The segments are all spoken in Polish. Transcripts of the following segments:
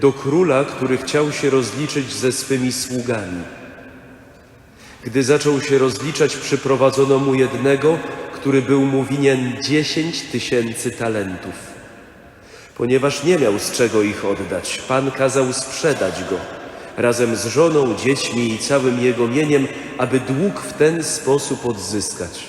do króla, który chciał się rozliczyć ze swymi sługami. Gdy zaczął się rozliczać, przyprowadzono mu jednego, który był mu winien dziesięć tysięcy talentów. Ponieważ nie miał z czego ich oddać, Pan kazał sprzedać go razem z żoną, dziećmi i całym jego mieniem, aby dług w ten sposób odzyskać.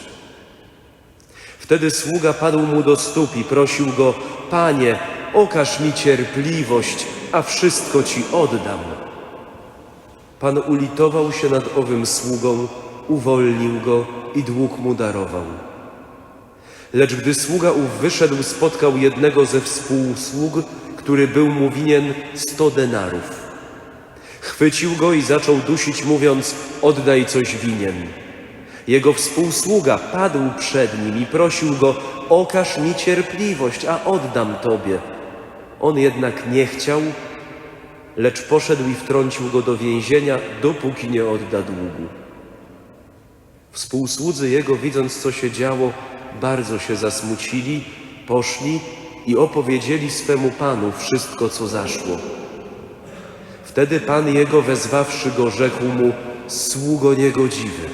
Wtedy sługa padł mu do stóp i prosił go: Panie, okaż mi cierpliwość, a wszystko ci oddam. Pan ulitował się nad owym sługą, uwolnił go i dług mu darował. Lecz gdy sługa ów wyszedł, spotkał jednego ze współsług, który był mu winien sto denarów. Chwycił go i zaczął dusić, mówiąc: Oddaj coś winien. Jego współsługa padł przed nim i prosił go: Okaż mi cierpliwość, a oddam tobie. On jednak nie chciał, lecz poszedł i wtrącił go do więzienia, dopóki nie odda długu. Współsłudzy jego, widząc co się działo, bardzo się zasmucili, poszli i opowiedzieli swemu panu wszystko, co zaszło. Wtedy pan jego, wezwawszy go, rzekł mu: Sługo niegodziwy,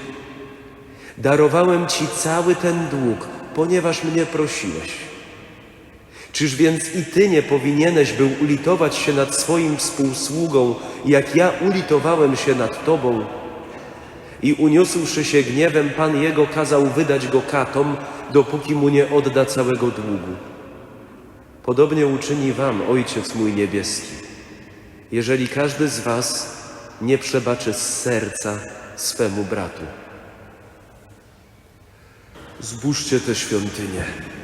darowałem ci cały ten dług, ponieważ mnie prosiłeś. Czyż więc i ty nie powinieneś był ulitować się nad swoim współsługą, jak ja ulitowałem się nad tobą? I uniósłszy się gniewem, pan jego kazał wydać go katom, dopóki mu nie odda całego długu. Podobnie uczyni wam Ojciec mój niebieski, jeżeli każdy z was nie przebaczy z serca swemu bratu. Zbóżcie tę świątynię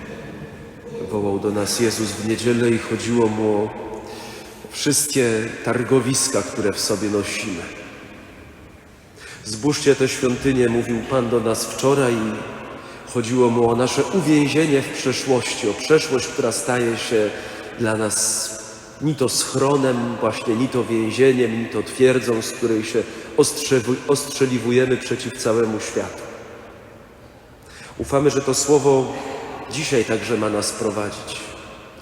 wołał do nas Jezus w niedzielę i chodziło mu o wszystkie targowiska, które w sobie nosimy. Zbóżcie tę świątynię, mówił Pan do nas wczoraj i chodziło mu o nasze uwięzienie w przeszłości, o przeszłość, która staje się dla nas ni to schronem, właśnie ni to więzieniem, ni to twierdzą, z której się ostrzeliwujemy przeciw całemu światu. Ufamy, że to słowo dzisiaj także ma nas prowadzić.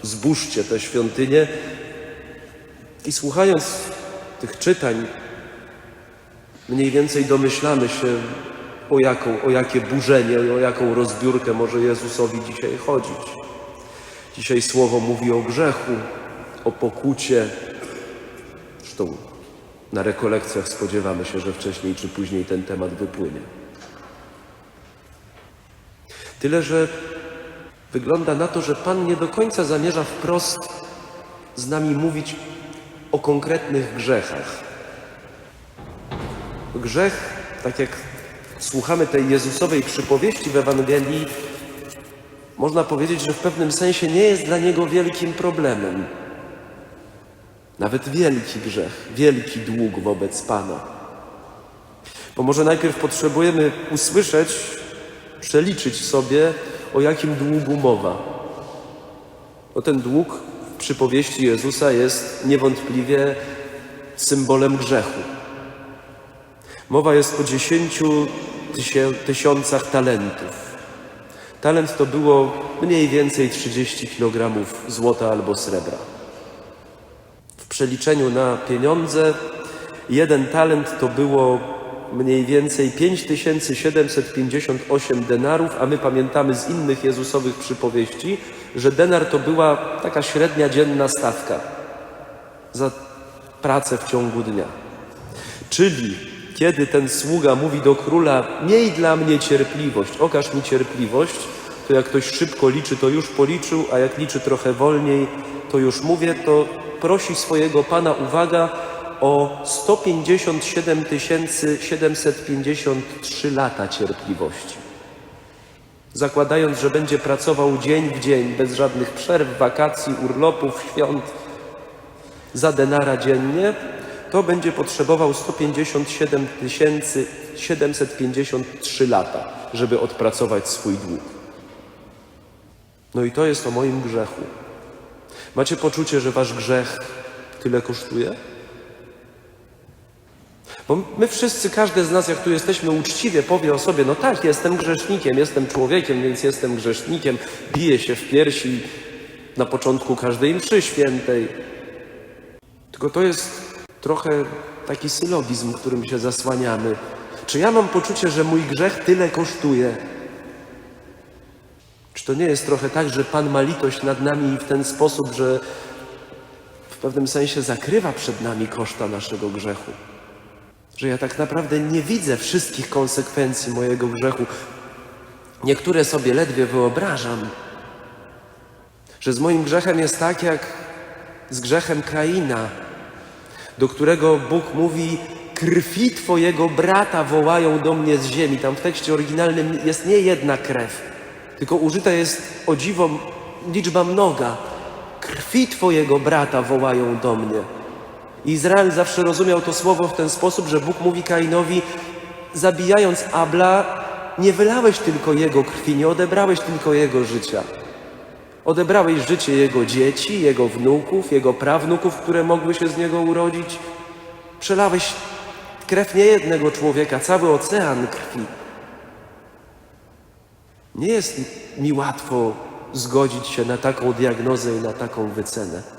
Zbóżcie tę świątynię i słuchając tych czytań, mniej więcej domyślamy się, o, jaką, o jakie burzenie, o jaką rozbiórkę może Jezusowi dzisiaj chodzić. Dzisiaj słowo mówi o grzechu, o pokucie. Zresztą na rekolekcjach spodziewamy się, że wcześniej czy później ten temat wypłynie. Tyle, że wygląda na to, że Pan nie do końca zamierza wprost z nami mówić o konkretnych grzechach. Grzech, tak jak słuchamy tej Jezusowej przypowieści w Ewangelii, można powiedzieć, że w pewnym sensie nie jest dla Niego wielkim problemem. Nawet wielki grzech, wielki dług wobec Pana. Bo może najpierw potrzebujemy usłyszeć, przeliczyć sobie, o jakim długu mowa. No ten dług w przypowieści Jezusa jest niewątpliwie symbolem grzechu. Mowa jest o dziesięciu tysiącach talentów. Talent to było mniej więcej 30 kg złota albo srebra. W przeliczeniu na pieniądze jeden talent to było mniej więcej 5758 denarów, a my pamiętamy z innych Jezusowych przypowieści, że denar to była taka średnia dzienna stawka za pracę w ciągu dnia. Czyli kiedy ten sługa mówi do króla: Miej dla mnie cierpliwość, okaż mi cierpliwość, to jak ktoś szybko liczy, to już policzył, a jak liczy trochę wolniej, to już mówię, to prosi swojego pana, uwaga, o 157 753 lata cierpliwości. Zakładając, że będzie pracował dzień w dzień, bez żadnych przerw, wakacji, urlopów, świąt, za denara dziennie, to będzie potrzebował 157 753 lata, żeby odpracować swój dług. No i to jest o moim grzechu. Macie poczucie, że wasz grzech tyle kosztuje? Bo my wszyscy, każdy z nas, jak tu jesteśmy uczciwie, powie o sobie, no tak, jestem grzesznikiem, jestem człowiekiem, więc jestem grzesznikiem, biję się w piersi na początku każdej mszy świętej. Tylko to jest trochę taki sylogizm, którym się zasłaniamy. Czy ja mam poczucie, że mój grzech tyle kosztuje? Czy to nie jest trochę tak, że Pan ma litość nad nami w ten sposób, że w pewnym sensie zakrywa przed nami koszta naszego grzechu? Że ja tak naprawdę nie widzę wszystkich konsekwencji mojego grzechu. Niektóre sobie ledwie wyobrażam. Że z moim grzechem jest tak jak z grzechem Kaina, do którego Bóg mówi: Krwi Twojego brata wołają do mnie z ziemi. Tam w tekście oryginalnym jest nie jedna krew, tylko użyta jest o dziwo liczba mnoga. Krwi Twojego brata wołają do mnie. Izrael zawsze rozumiał to słowo w ten sposób, że Bóg mówi Kainowi: Zabijając Abla, nie wylałeś tylko jego krwi, nie odebrałeś tylko jego życia. Odebrałeś życie jego dzieci, jego wnuków, jego prawnuków, które mogły się z niego urodzić. Przelałeś krew niejednego człowieka, cały ocean krwi. Nie jest mi łatwo zgodzić się na taką diagnozę i na taką wycenę.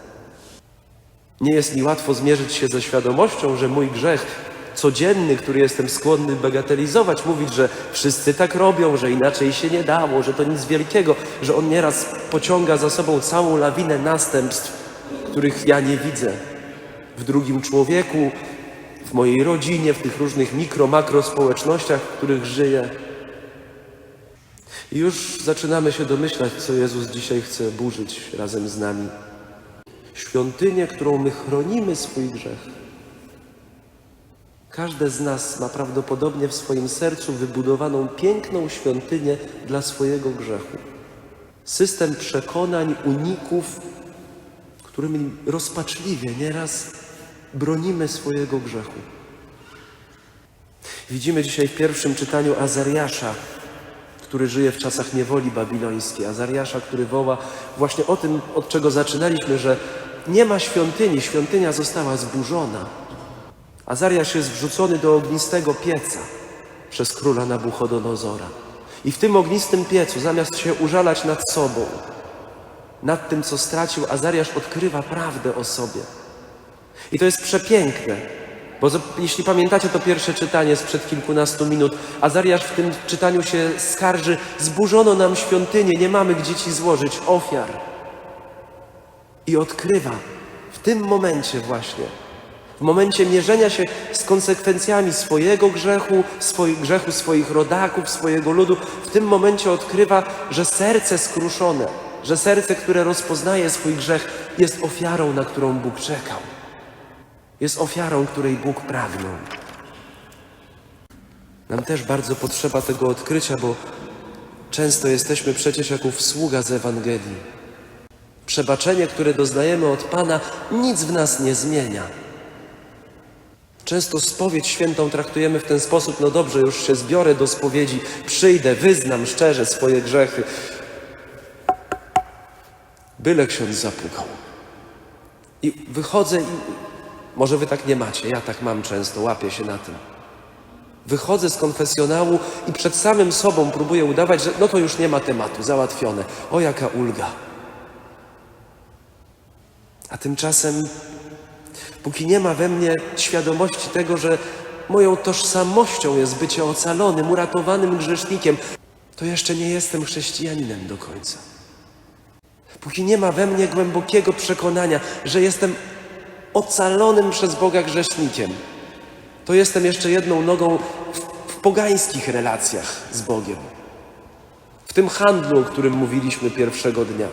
Nie jest mi łatwo zmierzyć się ze świadomością, że mój grzech codzienny, który jestem skłonny bagatelizować, mówić, że wszyscy tak robią, że inaczej się nie dało, że to nic wielkiego, że on nieraz pociąga za sobą całą lawinę następstw, których ja nie widzę w drugim człowieku, w mojej rodzinie, w tych różnych mikro, makro społecznościach, w których żyję. I już zaczynamy się domyślać, co Jezus dzisiaj chce burzyć razem z nami. Świątynię, którą my chronimy swój grzech. Każde z nas ma prawdopodobnie w swoim sercu wybudowaną piękną świątynię dla swojego grzechu. System przekonań, uników, którymi rozpaczliwie nieraz bronimy swojego grzechu. Widzimy dzisiaj w pierwszym czytaniu Azariasza, który żyje w czasach niewoli babilońskiej. Azariasza, który woła właśnie o tym, od czego zaczynaliśmy, że nie ma świątyni, świątynia została zburzona. Azariasz jest wrzucony do ognistego pieca przez króla Nabuchodonozora. I w tym ognistym piecu, zamiast się użalać nad sobą, nad tym, co stracił, Azariasz odkrywa prawdę o sobie. I to jest przepiękne, bo jeśli pamiętacie to pierwsze czytanie sprzed kilkunastu minut, Azariasz w tym czytaniu się skarży, zburzono nam świątynię, nie mamy gdzie ci złożyć ofiar. I odkrywa w tym momencie właśnie, w momencie mierzenia się z konsekwencjami swojego grzechu, swoich grzechu swoich rodaków, swojego ludu, w tym momencie odkrywa, że serce skruszone, że serce, które rozpoznaje swój grzech, jest ofiarą, na którą Bóg czekał. Jest ofiarą, której Bóg pragnął. Nam też bardzo potrzeba tego odkrycia, bo często jesteśmy przecież jako sługa z Ewangelii. Przebaczenie, które doznajemy od Pana, nic w nas nie zmienia. Często spowiedź świętą traktujemy w ten sposób, no dobrze, już się zbiorę do spowiedzi, przyjdę, wyznam szczerze swoje grzechy. Byle ksiądz zapukał. I wychodzę i może wy tak nie macie, ja tak mam często, łapię się na tym. Wychodzę z konfesjonału i przed samym sobą próbuję udawać, że no to już nie ma tematu, załatwione. O jaka ulga. A tymczasem, póki nie ma we mnie świadomości tego, że moją tożsamością jest bycie ocalonym, uratowanym grzesznikiem, to jeszcze nie jestem chrześcijaninem do końca. Póki nie ma we mnie głębokiego przekonania, że jestem ocalonym przez Boga grzesznikiem, to jestem jeszcze jedną nogą w, w pogańskich relacjach z Bogiem. W tym handlu, o którym mówiliśmy pierwszego dnia.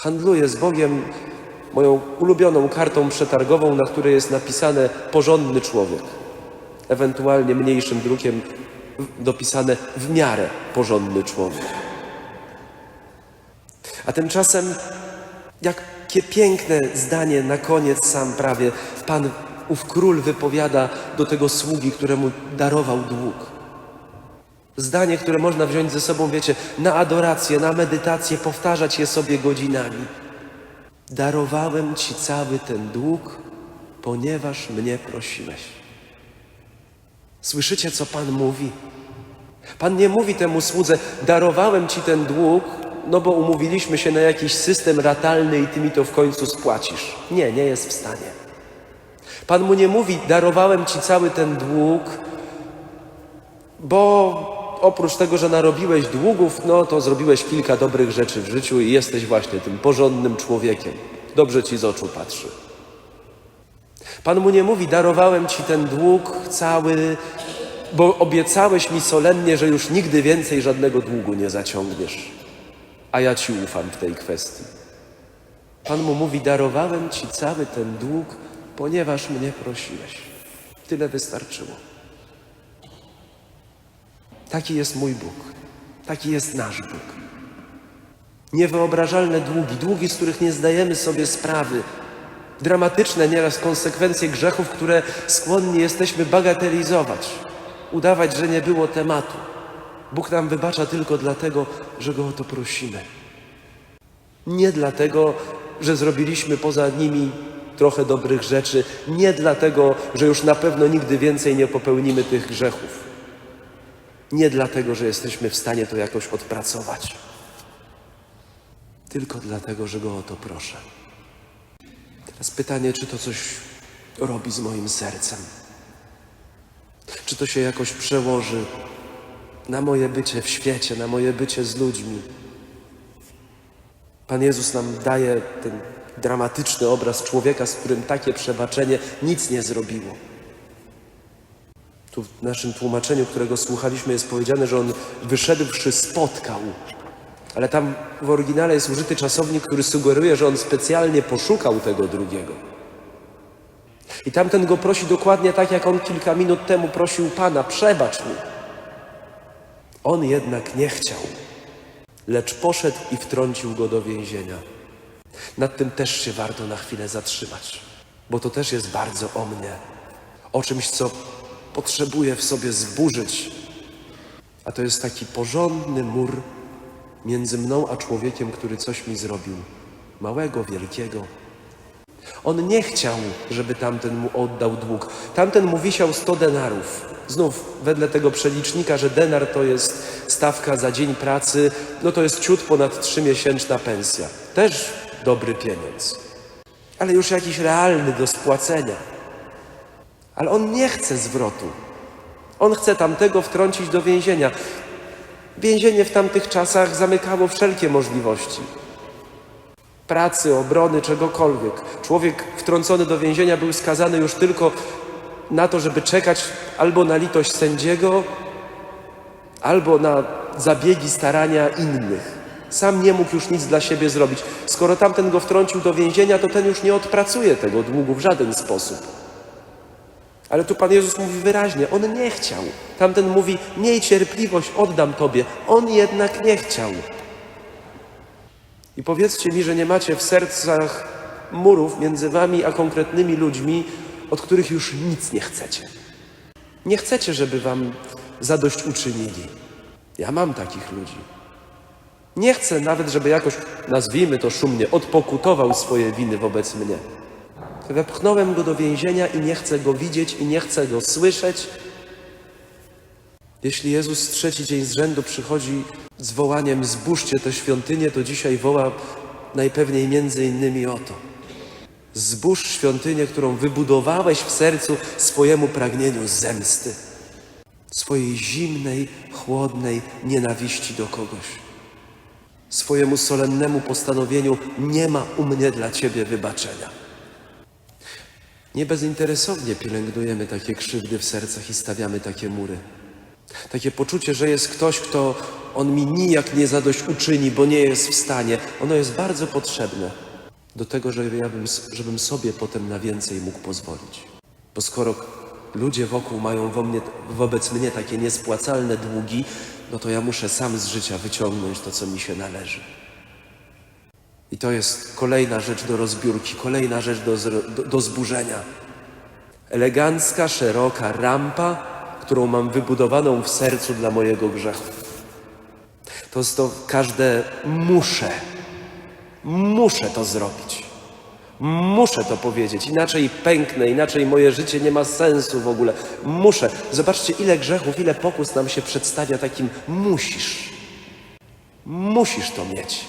Handluję z Bogiem moją ulubioną kartą przetargową, na której jest napisane porządny człowiek. Ewentualnie mniejszym drukiem dopisane w miarę porządny człowiek. A tymczasem, jak Takie piękne zdanie na koniec sam prawie Pan, ów król wypowiada do tego sługi, któremu darował dług. Zdanie, które można wziąć ze sobą, wiecie, na adorację, na medytację, powtarzać je sobie godzinami. Darowałem Ci cały ten dług, ponieważ mnie prosiłeś. Słyszycie, co Pan mówi? Pan nie mówi temu słudze, darowałem Ci ten dług, no bo umówiliśmy się na jakiś system ratalny i Ty mi to w końcu spłacisz. Nie, nie jest w stanie. Pan mu nie mówi, darowałem Ci cały ten dług, bo oprócz tego, że narobiłeś długów, no to zrobiłeś kilka dobrych rzeczy w życiu i jesteś właśnie tym porządnym człowiekiem. Dobrze ci z oczu patrzy. Pan mu nie mówi, darowałem ci ten dług cały, bo obiecałeś mi solennie, że już nigdy więcej żadnego długu nie zaciągniesz. A ja ci ufam w tej kwestii. Pan mu mówi, darowałem ci cały ten dług, ponieważ mnie prosiłeś. Tyle wystarczyło. Taki jest mój Bóg. Taki jest nasz Bóg. Niewyobrażalne długi, długi, z których nie zdajemy sobie sprawy. Dramatyczne nieraz konsekwencje grzechów, które skłonni jesteśmy bagatelizować, udawać, że nie było tematu. Bóg nam wybacza tylko dlatego, że Go o to prosimy. Nie dlatego, że zrobiliśmy poza nimi trochę dobrych rzeczy, nie dlatego, że już na pewno nigdy więcej nie popełnimy tych grzechów. Nie dlatego, że jesteśmy w stanie to jakoś odpracować, tylko dlatego, że Go o to proszę. Teraz pytanie, czy to coś robi z moim sercem? Czy to się jakoś przełoży na moje bycie w świecie, na moje bycie z ludźmi? Pan Jezus nam daje ten dramatyczny obraz człowieka, z którym takie przebaczenie nic nie zrobiło. Tu w naszym tłumaczeniu, którego słuchaliśmy, jest powiedziane, że on wyszedłszy spotkał. Ale tam w oryginale jest użyty czasownik, który sugeruje, że on specjalnie poszukał tego drugiego. I tamten go prosi dokładnie tak, jak on kilka minut temu prosił Pana, przebacz mi. On jednak nie chciał, lecz poszedł i wtrącił go do więzienia. Nad tym też się warto na chwilę zatrzymać, bo to też jest bardzo o mnie, o czymś, co potrzebuję w sobie zburzyć. A to jest taki porządny mur między mną a człowiekiem, który coś mi zrobił, małego, wielkiego. On nie chciał, żeby tamten mu oddał dług. Tamten mu wisiał 100 denarów. Znów, wedle tego przelicznika, że denar to jest stawka za dzień pracy, no to jest ciut ponad trzymiesięczna pensja. Też dobry pieniądz, ale już jakiś realny do spłacenia. Ale on nie chce zwrotu. On chce tamtego wtrącić do więzienia. Więzienie w tamtych czasach zamykało wszelkie możliwości pracy, obrony, czegokolwiek. Człowiek wtrącony do więzienia był skazany już tylko na to, żeby czekać albo na litość sędziego, albo na zabiegi, starania innych. Sam nie mógł już nic dla siebie zrobić. Skoro tamten go wtrącił do więzienia, to ten już nie odpracuje tego długu w żaden sposób. Ale tu Pan Jezus mówi wyraźnie, On nie chciał. Tamten mówi, miej cierpliwość, oddam Tobie. On jednak nie chciał. I powiedzcie mi, że nie macie w sercach murów między Wami a konkretnymi ludźmi, od których już nic nie chcecie. Nie chcecie, żeby Wam zadość uczynili. Ja mam takich ludzi. Nie chcę nawet, żeby jakoś, nazwijmy to szumnie, odpokutował swoje winy wobec mnie. Wepchnąłem go do więzienia i nie chcę go widzieć i nie chcę go słyszeć. Jeśli Jezus trzeci dzień z rzędu przychodzi z wołaniem zbóżcie tę świątynię, to dzisiaj woła najpewniej między innymi o to. Zbóż świątynię, którą wybudowałeś w sercu swojemu pragnieniu zemsty, swojej zimnej, chłodnej nienawiści do kogoś, swojemu solennemu postanowieniu nie ma u mnie dla Ciebie wybaczenia. Nie bezinteresownie pielęgnujemy takie krzywdy w sercach i stawiamy takie mury. Takie poczucie, że jest ktoś, kto on mi nijak nie zadość uczyni, bo nie jest w stanie, ono jest bardzo potrzebne do tego, żeby ja bym, żebym sobie potem na więcej mógł pozwolić. Bo skoro ludzie wokół mają wo mnie, wobec mnie takie niespłacalne długi, no to ja muszę sam z życia wyciągnąć to, co mi się należy. I to jest kolejna rzecz do rozbiórki, kolejna rzecz do, do, do zburzenia. Elegancka, szeroka rampa, którą mam wybudowaną w sercu dla mojego grzechu. To jest to każde muszę. Muszę to zrobić. Muszę to powiedzieć, inaczej pęknę, inaczej moje życie nie ma sensu w ogóle. Muszę. Zobaczcie, ile grzechów, ile pokus nam się przedstawia takim musisz. Musisz to mieć.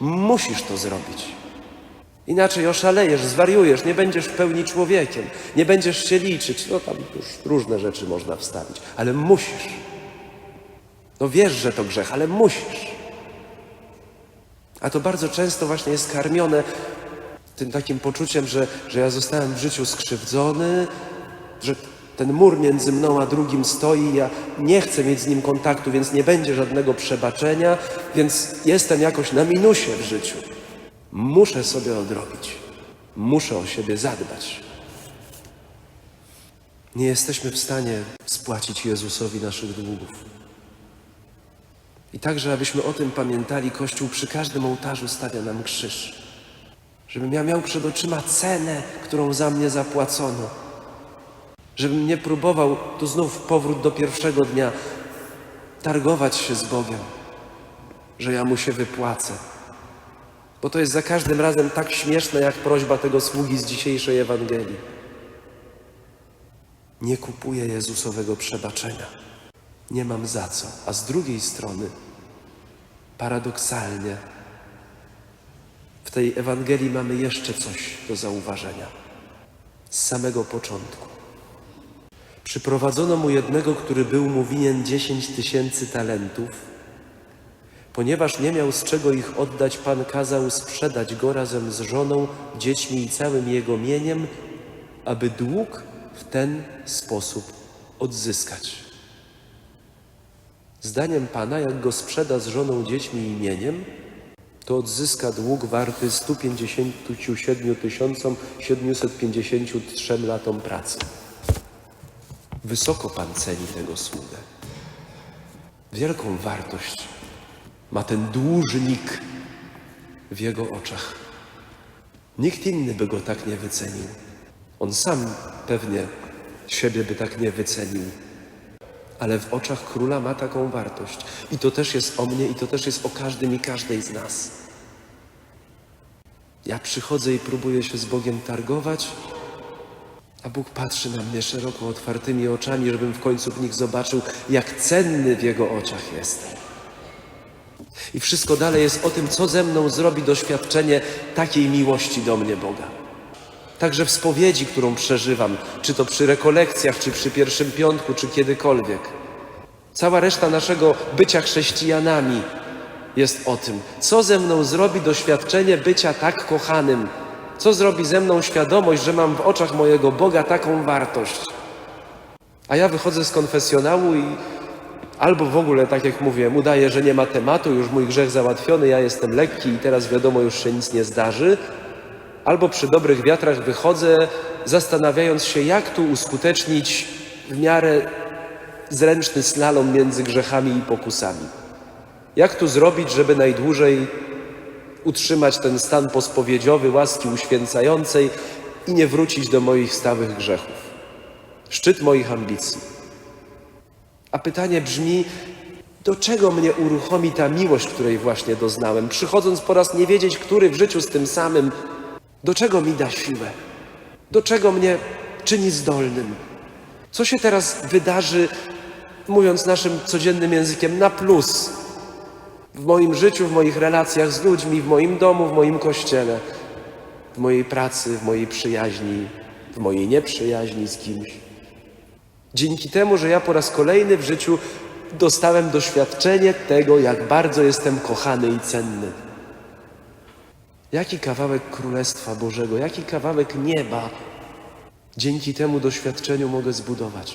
Musisz to zrobić. Inaczej oszalejesz, zwariujesz, nie będziesz w pełni człowiekiem, nie będziesz się liczyć. No tam już różne rzeczy można wstawić, ale musisz. No wiesz, że to grzech, ale musisz. A to bardzo często właśnie jest karmione tym takim poczuciem, że, że ja zostałem w życiu skrzywdzony, że ten mur między mną a drugim stoi, ja nie chcę mieć z nim kontaktu, więc nie będzie żadnego przebaczenia, więc jestem jakoś na minusie w życiu. Muszę sobie odrobić, muszę o siebie zadbać. Nie jesteśmy w stanie spłacić Jezusowi naszych długów. I także, abyśmy o tym pamiętali, Kościół przy każdym ołtarzu stawia nam krzyż. Żebym ja miał przed oczyma cenę, którą za mnie zapłacono. Żebym nie próbował, tu znów powrót do pierwszego dnia, targować się z Bogiem, że ja mu się wypłacę. Bo to jest za każdym razem tak śmieszne, jak prośba tego sługi z dzisiejszej Ewangelii. Nie kupuję Jezusowego przebaczenia. Nie mam za co. A z drugiej strony, paradoksalnie, w tej Ewangelii mamy jeszcze coś do zauważenia. Z samego początku. Przyprowadzono mu jednego, który był mu winien dziesięć tysięcy talentów. Ponieważ nie miał z czego ich oddać, Pan kazał sprzedać go razem z żoną, dziećmi i całym jego mieniem, aby dług w ten sposób odzyskać. Zdaniem Pana, jak go sprzeda z żoną, dziećmi i mieniem, to odzyska dług warty 157 753 latom pracy. Wysoko Pan ceni tego sługę. Wielką wartość ma ten dłużnik w Jego oczach. Nikt inny by go tak nie wycenił. On sam pewnie siebie by tak nie wycenił. Ale w oczach króla ma taką wartość. I to też jest o mnie, i to też jest o każdym i każdej z nas. Ja przychodzę i próbuję się z Bogiem targować, a Bóg patrzy na mnie szeroko otwartymi oczami, żebym w końcu w nich zobaczył, jak cenny w Jego oczach jestem. I wszystko dalej jest o tym, co ze mną zrobi doświadczenie takiej miłości do mnie Boga. Także w spowiedzi, którą przeżywam, czy to przy rekolekcjach, czy przy pierwszym piątku, czy kiedykolwiek. Cała reszta naszego bycia chrześcijanami jest o tym, co ze mną zrobi doświadczenie bycia tak kochanym, co zrobi ze mną świadomość, że mam w oczach mojego Boga taką wartość. A ja wychodzę z konfesjonału i albo w ogóle, tak jak mówiłem, udaję, że nie ma tematu, już mój grzech załatwiony, ja jestem lekki i teraz wiadomo, już się nic nie zdarzy, albo przy dobrych wiatrach wychodzę, zastanawiając się, jak tu uskutecznić w miarę zręczny slalom między grzechami i pokusami. Jak tu zrobić, żeby najdłużej utrzymać ten stan pospowiedziowy, łaski uświęcającej i nie wrócić do moich stałych grzechów. Szczyt moich ambicji. A pytanie brzmi, do czego mnie uruchomi ta miłość, której właśnie doznałem, przychodząc po raz nie wiedzieć, który w życiu z tym samym, do czego mi da siłę? Do czego mnie czyni zdolnym? Co się teraz wydarzy, mówiąc naszym codziennym językiem, na plus w moim życiu, w moich relacjach z ludźmi, w moim domu, w moim kościele, w mojej pracy, w mojej przyjaźni, w mojej nieprzyjaźni z kimś? Dzięki temu, że ja po raz kolejny w życiu dostałem doświadczenie tego, jak bardzo jestem kochany i cenny. Jaki kawałek Królestwa Bożego, jaki kawałek nieba dzięki temu doświadczeniu mogę zbudować.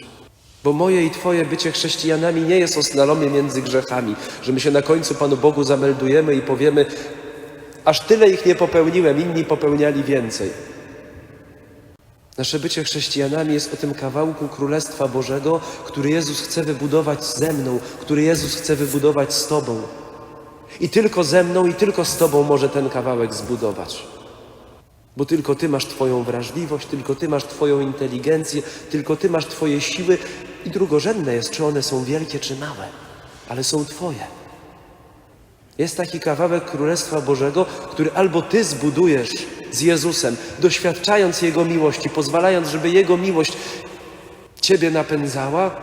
Bo moje i Twoje bycie chrześcijanami nie jest o slalomie między grzechami, że my się na końcu Panu Bogu zameldujemy i powiemy, aż tyle ich nie popełniłem, inni popełniali więcej. Nasze bycie chrześcijanami jest o tym kawałku Królestwa Bożego, który Jezus chce wybudować ze mną, który Jezus chce wybudować z Tobą. I tylko ze mną, i tylko z Tobą może ten kawałek zbudować. Bo tylko Ty masz Twoją wrażliwość, tylko Ty masz Twoją inteligencję, tylko Ty masz Twoje siły. I drugorzędne jest, czy one są wielkie, czy małe, ale są Twoje. Jest taki kawałek Królestwa Bożego, który albo Ty zbudujesz z Jezusem, doświadczając Jego miłości, pozwalając, żeby Jego miłość Ciebie napędzała,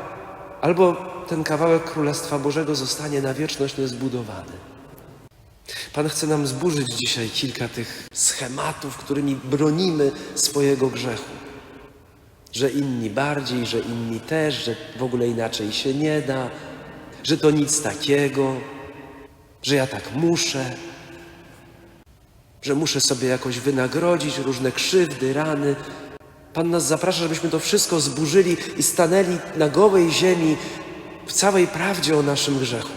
albo ten kawałek Królestwa Bożego zostanie na wieczność niezbudowany. Pan chce nam zburzyć dzisiaj kilka tych schematów, którymi bronimy swojego grzechu. Że inni bardziej, że inni też, że w ogóle inaczej się nie da, że to nic takiego, że ja tak muszę, że muszę sobie jakoś wynagrodzić różne krzywdy, rany. Pan nas zaprasza, żebyśmy to wszystko zburzyli i stanęli na gołej ziemi w całej prawdzie o naszym grzechu.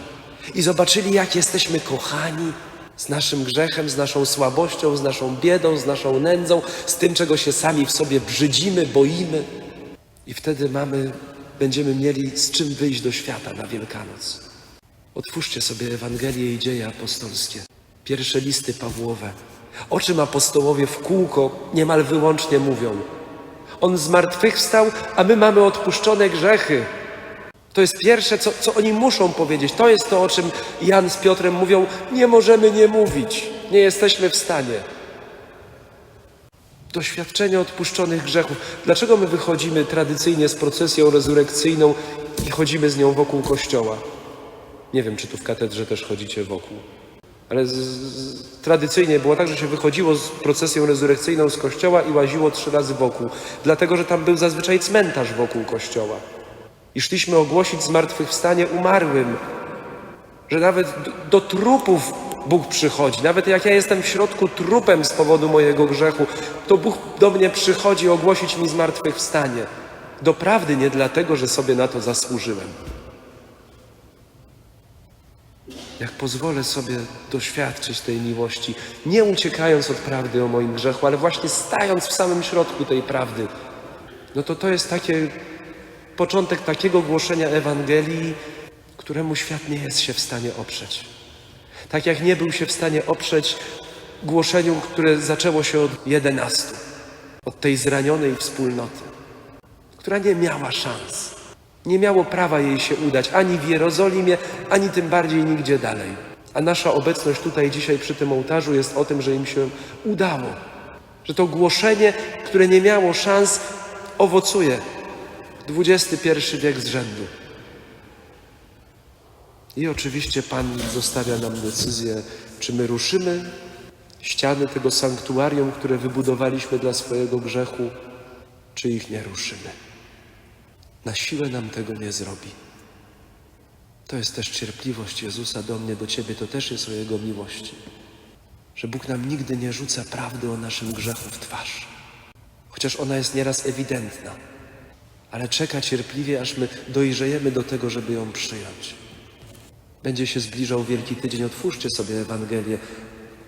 I zobaczyli, jak jesteśmy kochani z naszym grzechem, z naszą słabością, z naszą biedą, z naszą nędzą, z tym, czego się sami w sobie brzydzimy, boimy. I wtedy mamy, będziemy mieli z czym wyjść do świata na Wielkanoc. Otwórzcie sobie Ewangelię i dzieje apostolskie. Pierwsze listy Pawłowe. O czym apostołowie w kółko niemal wyłącznie mówią? On zmartwychwstał, a my mamy odpuszczone grzechy. To jest pierwsze, co, co oni muszą powiedzieć. To jest to, o czym Jan z Piotrem mówią. Nie możemy nie mówić. Nie jesteśmy w stanie. Doświadczenie odpuszczonych grzechów. Dlaczego my wychodzimy tradycyjnie z procesją rezurekcyjną i chodzimy z nią wokół kościoła? Nie wiem, czy tu w katedrze też chodzicie wokół. Ale z, z, tradycyjnie było tak, że się wychodziło z procesją rezurekcyjną z kościoła i łaziło trzy razy wokół. Dlatego, że tam był zazwyczaj cmentarz wokół kościoła. I szliśmy ogłosić zmartwychwstanie umarłym. Że nawet do, trupów Bóg przychodzi. Nawet jak ja jestem w środku trupem z powodu mojego grzechu, to Bóg do mnie przychodzi ogłosić mi zmartwychwstanie. Doprawdy nie dlatego, że sobie na to zasłużyłem. Jak pozwolę sobie doświadczyć tej miłości, nie uciekając od prawdy o moim grzechu, ale właśnie stając w samym środku tej prawdy, no to to jest takie początek takiego głoszenia Ewangelii, któremu świat nie jest się w stanie oprzeć. Tak jak nie był się w stanie oprzeć głoszeniu, które zaczęło się od jedenastu, od tej zranionej wspólnoty, która nie miała szans. Nie miało prawa jej się udać ani w Jerozolimie, ani tym bardziej nigdzie dalej. A nasza obecność tutaj dzisiaj przy tym ołtarzu jest o tym, że im się udało. Że to głoszenie, które nie miało szans, owocuje. XXI wiek z rzędu. I oczywiście Pan zostawia nam decyzję, czy my ruszymy ściany tego sanktuarium, które wybudowaliśmy dla swojego grzechu, czy ich nie ruszymy. Na siłę nam tego nie zrobi. To jest też cierpliwość Jezusa do mnie, do Ciebie, to też jest o Jego miłości. Że Bóg nam nigdy nie rzuca prawdy o naszym grzechu w twarz. Chociaż ona jest nieraz ewidentna, ale czeka cierpliwie, aż my dojrzejemy do tego, żeby ją przyjąć. Będzie się zbliżał Wielki Tydzień, otwórzcie sobie Ewangelię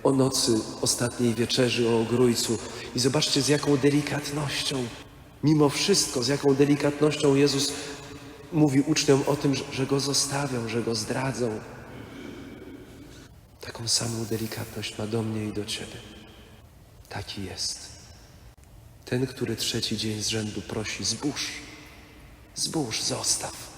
o nocy ostatniej wieczerzy, o ogrójcu i zobaczcie z jaką delikatnością Mimo wszystko, z jaką delikatnością Jezus mówi uczniom o tym, że, go zostawią, że go zdradzą. Taką samą delikatność ma do mnie i do ciebie. Taki jest. Ten, który trzeci dzień z rzędu prosi: zbóż, zbóż, zostaw.